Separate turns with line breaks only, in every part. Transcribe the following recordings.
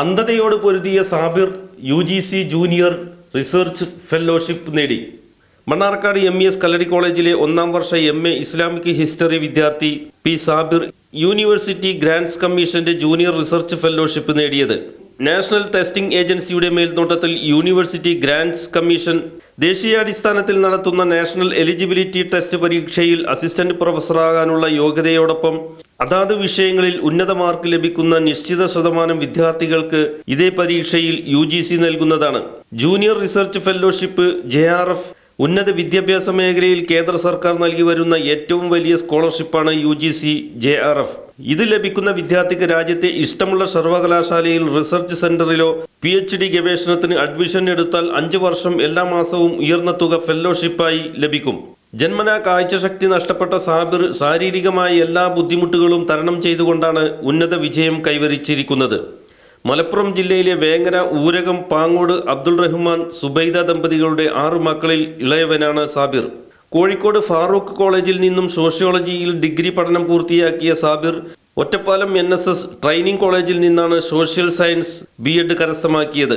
അന്ധതയോട് പൊരുതിയ Sabir U G C junior research fellowship നേടി. Mannarkkad M E S Kalladi കോളേജിലെ ഒന്നാം വർഷ എം എ ഇസ്ലാമിക് ഹിസ്റ്ററി വിദ്യാർത്ഥി P Sabir university grants കമ്മീഷന്റെ junior research fellowship നേടിയത്. National testing ഏജൻസിയുടെ മേൽനോട്ടത്തിൽ യൂണിവേഴ്സിറ്റി ഗ്രാൻഡ്സ് കമ്മീഷൻ ദേശീയാടിസ്ഥാനത്തിൽ നടത്തുന്ന നാഷണൽ എലിജിബിലിറ്റി ടെസ്റ്റ് പരീക്ഷയിൽ അസിസ്റ്റന്റ് പ്രൊഫസറാകാനുള്ള യോഗ്യതയോടൊപ്പം അതാത് വിഷയങ്ങളിൽ ഉന്നത മാർക്ക് ലഭിക്കുന്ന നിശ്ചിത ശതമാനം വിദ്യാർത്ഥികൾക്ക് ഇതേ പരീക്ഷയിൽ യു നൽകുന്നതാണ്. ജൂനിയർ റിസർച്ച് ഫെല്ലോഷിപ്പ് ജെ ഉന്നത വിദ്യാഭ്യാസ മേഖലയിൽ കേന്ദ്ര സർക്കാർ നൽകി വരുന്ന ഏറ്റവും വലിയ സ്കോളർഷിപ്പാണ് U G C J R F. ഇത് ലഭിക്കുന്ന വിദ്യാർത്ഥിക്ക് രാജ്യത്തെ ഇഷ്ടമുള്ള സർവകലാശാലയിൽ റിസർച്ച് സെന്ററിലോ പി എച്ച് ഡി ഗവേഷണത്തിന് അഡ്മിഷൻ എടുത്താൽ അഞ്ചു വർഷം എല്ലാ മാസവും ഉയർന്ന തുക ഫെല്ലോഷിപ്പായി ലഭിക്കും. ജന്മനാ കാഴ്ചശക്തി നഷ്ടപ്പെട്ട സാബിർ ശാരീരികമായ എല്ലാ ബുദ്ധിമുട്ടുകളും തരണം ചെയ്തുകൊണ്ടാണ് ഉന്നത വിജയം കൈവരിച്ചിരിക്കുന്നത്. മലപ്പുറം ജില്ലയിലെ വേങ്ങര ഊരകം പാങ്ങോട് അബ്ദുൾ റഹ്മാൻ സുബൈദ ദമ്പതികളുടെ ആറു മക്കളിൽ ഇളയവനാണ് സാബിർ. കോഴിക്കോട് ഫാറൂഖ് കോളേജിൽ നിന്നും സോഷ്യോളജിയിൽ ഡിഗ്രി പഠനം പൂർത്തിയാക്കിയ Sabir Ottapalam N S S training കോളേജിൽ നിന്നാണ് സോഷ്യൽ സയൻസ് ബി എഡ് കരസ്ഥമാക്കിയത്.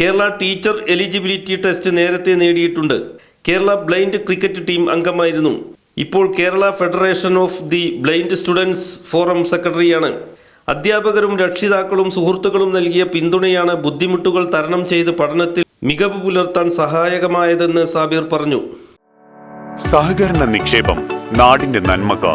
കേരള ടീച്ചർ എലിജിബിലിറ്റി ടെസ്റ്റ് നേരത്തെ നേടിയിട്ടുണ്ട്. കേരള ബ്ലൈൻഡ് ക്രിക്കറ്റ് ടീം അംഗമായിരുന്നു. ഇപ്പോൾ Kerala federation of the blind students forum സെക്രട്ടറിയാണ്. അധ്യാപകരും രക്ഷിതാക്കളും സുഹൃത്തുക്കളും നൽകിയ പിന്തുണയാണ് ബുദ്ധിമുട്ടുകൾ തരണം ചെയ്ത് പഠനത്തിൽ മികവ് പുലർത്താൻ സഹായകമായതെന്ന് സാബിർ പറഞ്ഞു.
സഹകരണ നിക്ഷേപം നാടിന്റെ നന്മക്ക്